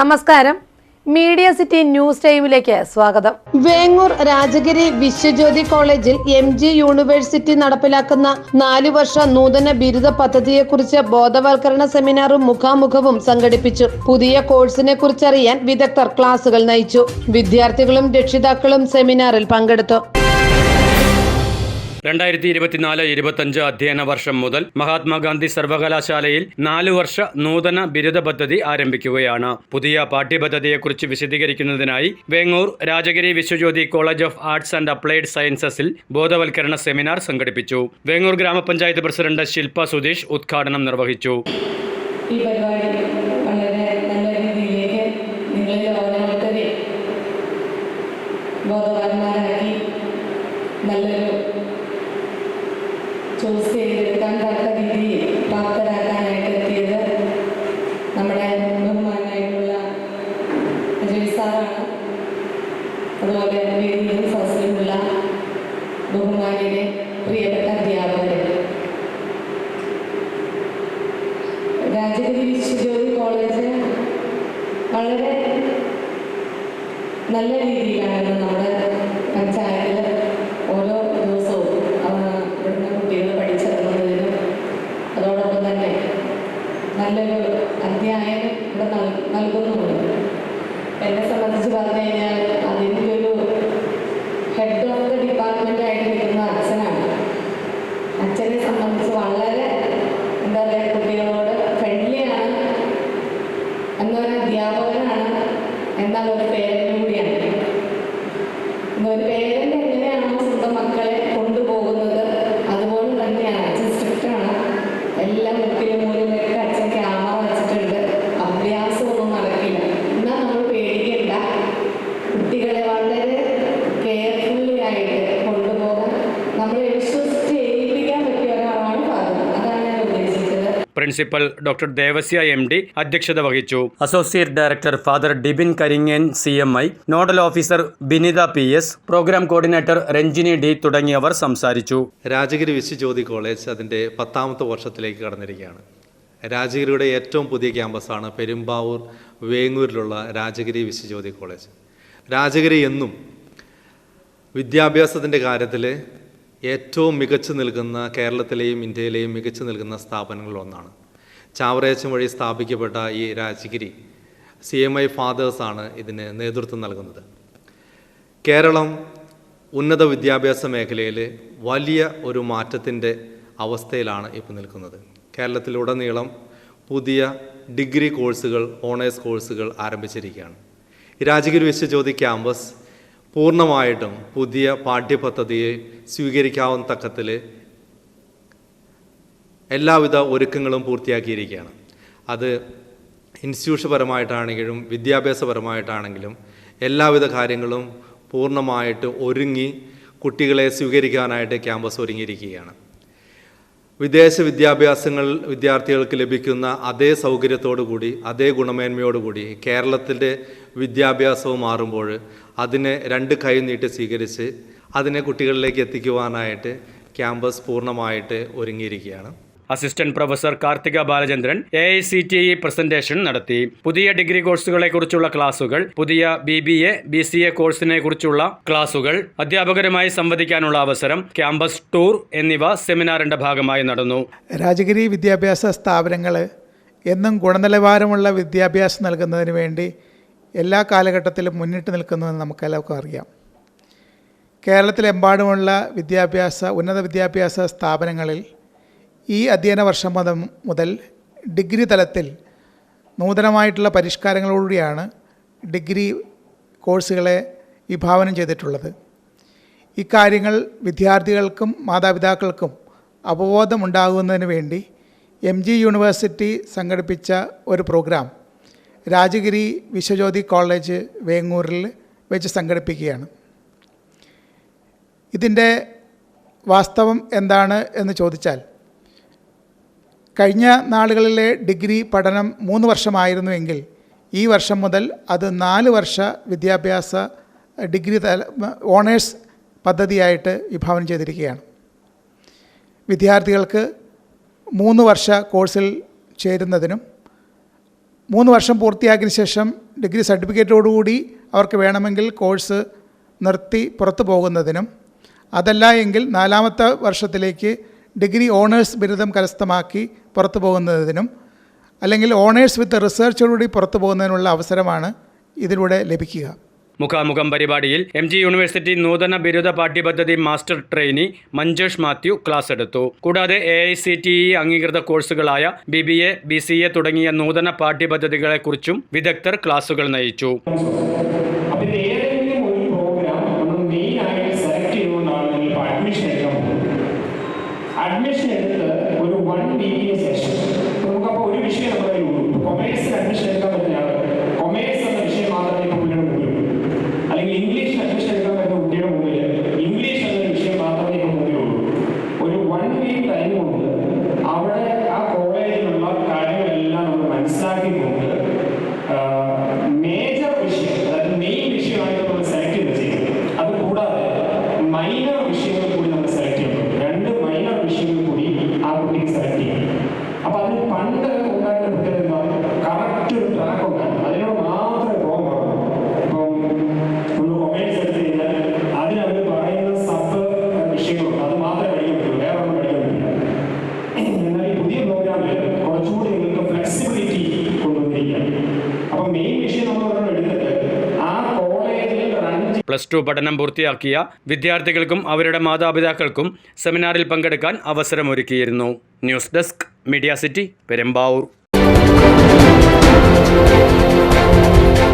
നമസ്കാരം. Media city news ടൈമിലേക്ക് സ്വാഗതം. വേങ്ങൂർ രാജഗിരി വിശ്വജ്യോതി കോളേജിൽ എം ജി യൂണിവേഴ്സിറ്റി നടപ്പിലാക്കുന്ന നാലു വർഷ നൂതന ബിരുദ പദ്ധതിയെക്കുറിച്ച് ബോധവൽക്കരണ സെമിനാറും മുഖാമുഖവും സംഘടിപ്പിച്ചു. പുതിയ കോഴ്സിനെ കുറിച്ചറിയാൻ വിദഗ്ധർ ക്ലാസുകൾ നയിച്ചു. വിദ്യാർത്ഥികളും രക്ഷിതാക്കളും സെമിനാറിൽ പങ്കെടുത്തു. രണ്ടായിരത്തി ഇരുപത്തിനാല് ഇരുപത്തഞ്ച് അധ്യയന വർഷം മുതൽ മഹാത്മാഗാന്ധി സർവകലാശാലയിൽ നാലു വർഷ നൂതന ബിരുദ പദ്ധതി ആരംഭിക്കുകയാണ്. പുതിയ പാഠ്യപദ്ധതിയെക്കുറിച്ച് വിശദീകരിക്കുന്നതിനായി Vengoor Rajagiri Vishwajyothi college of arts and applied സയൻസസിൽ ബോധവൽക്കരണ സെമിനാർ സംഘടിപ്പിച്ചു. വേങ്ങൂർ ഗ്രാമപഞ്ചായത്ത് പ്രസിഡന്റ് ശില്പ സുധീഷ് ഉദ്ഘാടനം നിർവഹിച്ചു. ഈ പരിപാടി നല്ലൊരു നമ്മുടെ സാറാണ്. അതുപോലെ പ്രിയപ്പെട്ട രാജഗിരി വളരെ നല്ല രീതിയിലാണ് നമ്മുടെ പഞ്ചായത്തിൽ പറഞ്ഞു കഴിഞ്ഞാൽ അതിന്റെ ഒരു ഹെഡ് ഓഫ് ദ ഡിപ്പാർട്ട്മെന്റ് ആയിട്ട് നിൽക്കുന്ന അച്ഛനാണ് അച്ഛനെ സംബന്ധിച്ച് വളരെ എന്താ പറയുക കുട്ടികളോട് ഫ്രണ്ട്ലിയാണ് എന്നൊരു അധ്യാപകനാണ് എന്നാൽ ഒരു parent principal doctor Devasya M D അധ്യക്ഷത വഹിച്ചു. Associate director father Dibin Karingan C M I nodal officer Binitha P S programme coordinator Ranjini D തുടങ്ങിയവർ സംസാരിച്ചു. രാജഗിരി വിശ്വജ്യോതി കോളേജ് അതിന്റെ പത്താമത്തെ വർഷത്തിലേക്ക് കടന്നിരിക്കുകയാണ്. രാജഗിരിയുടെ ഏറ്റവും പുതിയ ക്യാമ്പസാണ് പെരുമ്പാവൂർ വേങ്ങൂരിലുള്ള രാജഗിരി വിശ്വജ്യോതി കോളേജ്. രാജഗിരി എന്നും വിദ്യാഭ്യാസത്തിന്റെ കാര്യത്തിൽ ഏറ്റവും മികച്ചു നിൽക്കുന്ന കേരളത്തിലെയും ഇന്ത്യയിലെയും മികച്ചു നിൽക്കുന്ന സ്ഥാപനങ്ങളിലൊന്നാണ്. ചാവറയച്ചം വഴി സ്ഥാപിക്കപ്പെട്ട ഈ രാജഗിരി സി എം ഐ ഫാദേഴ്സാണ് ഇതിന് നേതൃത്വം നൽകുന്നത്. കേരളം ഉന്നത വിദ്യാഭ്യാസ മേഖലയിൽ വലിയ ഒരു മാറ്റത്തിന്റെ അവസ്ഥയിലാണ് ഇപ്പോൾ നിൽക്കുന്നത്. കേരളത്തിലുടനീളം പുതിയ ഡിഗ്രി കോഴ്സുകൾ ഓണേഴ്സ് കോഴ്സുകൾ ആരംഭിച്ചിരിക്കുകയാണ്. രാജഗിരി വിശ്വജ്യോതി ക്യാമ്പസ് പൂർണമായിട്ടും പുതിയ പാഠ്യപദ്ധതിയെ സ്വീകരിക്കാവുന്ന തക്കത്തിൽ എല്ലാവിധ ഒരുക്കങ്ങളും പൂർത്തിയാക്കിയിരിക്കുകയാണ്. അത് ഇൻസ്റ്റിറ്റ്യൂഷപരമായിട്ടാണെങ്കിലും വിദ്യാഭ്യാസപരമായിട്ടാണെങ്കിലും എല്ലാവിധ കാര്യങ്ങളും പൂർണമായിട്ട് ഒരുങ്ങി കുട്ടികളെ സ്വീകരിക്കാനായിട്ട് ക്യാമ്പസ് ഒരുങ്ങിയിരിക്കുകയാണ്. വിദേശ വിദ്യാഭ്യാസങ്ങൾ വിദ്യാർത്ഥികൾക്ക് ലഭിക്കുന്ന അതേ സൗകര്യത്തോടു കൂടി അതേ ഗുണമേന്മയോടുകൂടി കേരളത്തിന്റെ വിദ്യാഭ്യാസവും മാറുമ്പോൾ അതിനെ രണ്ട് കൈ നീട്ടി സ്വീകരിച്ച് അതിനെ കുട്ടികളിലേക്ക് എത്തിക്കുവാനായിട്ട് ക്യാമ്പസ് പൂർണമായിട്ട് ഒരുങ്ങിയിരിക്കുകയാണ്. Assistant professor Karthika Balachandran A I C T E presentation നടത്തി. പുതിയ ഡിഗ്രി കോഴ്സുകളെ കുറിച്ചുള്ള ക്ലാസുകൾ പുതിയ B B A B C A കോഴ്സിനെ കുറിച്ചുള്ള ക്ലാസുകൾ അധ്യാപകരുമായി സംവദിക്കാനുള്ള അവസരം ക്യാമ്പസ് ടൂർ എന്നിവ സെമിനാറിന്റെ ഭാഗമായി നടന്നു. രാജഗിരി വിദ്യാഭ്യാസ സ്ഥാപനങ്ങൾ എന്നും ഗുണനിലവാരമുള്ള വിദ്യാഭ്യാസം നൽകുന്നതിന് വേണ്ടി എല്ലാ കാലഘട്ടത്തിലും മുന്നിട്ട് നിൽക്കുന്നുവെന്ന് നമുക്കെല്ലാവർക്കും അറിയാം. കേരളത്തിലെമ്പാടുമുള്ള വിദ്യാഭ്യാസ ഉന്നത വിദ്യാഭ്യാസ സ്ഥാപനങ്ങളിൽ ഈ അധ്യയന വർഷം മുതൽ ഡിഗ്രി തലത്തിൽ നൂതനമായിട്ടുള്ള പരിഷ്കാരങ്ങളോടുകൂടിയാണ് ഡിഗ്രി കോഴ്സുകളെ വിഭാവനം ചെയ്തിട്ടുള്ളത്. ഇക്കാര്യങ്ങൾ വിദ്യാർത്ഥികൾക്കും മാതാപിതാക്കൾക്കും അവബോധമുണ്ടാകുന്നതിന് വേണ്ടി എം ജി യൂണിവേഴ്സിറ്റി സംഘടിപ്പിച്ച ഒരു പ്രോഗ്രാം രാജഗിരി വിശ്വജ്യോതി കോളേജ് വേങ്ങൂരിൽ വെച്ച് സംഘടിപ്പിക്കുകയാണ്. ഇതിന്റെ വാസ്തവം എന്താണ് എന്ന് ചോദിച്ചാൽ കഴിഞ്ഞ നാളുകളിലെ ഡിഗ്രി പഠനം മൂന്ന് വർഷമായിരുന്നുവെങ്കിൽ ഈ വർഷം മുതൽ അത് നാല് വർഷ വിദ്യാഭ്യാസ ഡിഗ്രി തല ഓണേഴ്സ് പദ്ധതിയായിട്ട് വിഭാവനം ചെയ്തിരിക്കുകയാണ്. വിദ്യാർത്ഥികൾക്ക് മൂന്ന് വർഷ കോഴ്സിൽ ചേരുന്നതിനും മൂന്ന് വർഷം പൂർത്തിയാക്കിയ ശേഷം ഡിഗ്രി സർട്ടിഫിക്കറ്റോടുകൂടി അവർക്ക് വേണമെങ്കിൽ കോഴ്സ് നിർത്തി പുറത്തു പോകുന്നതിനും അതല്ല എങ്കിൽ നാലാമത്തെ വർഷത്തിലേക്ക് ഡിഗ്രി ഓണേഴ്സ് ബിരുദം കരസ്ഥമാക്കി പുറത്തു പോകുന്നതിനും അല്ലെങ്കിൽ ഓണേഴ്സ് വിത്ത് റിസർച്ചോടുകൂടി പുറത്തു പോകുന്നതിനുള്ള അവസരമാണ് ഇതിലൂടെ ലഭിക്കുക. മുഖാമുഖം പരിപാടിയിൽ എം ജി യൂണിവേഴ്സിറ്റി നൂതന ബിരുദ പാഠ്യപദ്ധതി master trainee Manjesh Mathew class എടുത്തു. കൂടാതെ A I C T E അംഗീകൃത കോഴ്സുകളായ B B A B C A തുടങ്ങിയ നൂതന പാഠ്യപദ്ധതികളെക്കുറിച്ചും വിദഗ്ധർ ക്ലാസുകൾ നയിച്ചു. പ്ലസ് ടു പഠനം പൂർത്തിയാക്കിയ വിദ്യാർത്ഥികൾക്കും അവരുടെ മാതാപിതാക്കൾക്കും സെമിനാറിൽ പങ്കെടുക്കാൻ അവസരമൊരുക്കിയിരുന്നു. News desk media city Perumbavoor.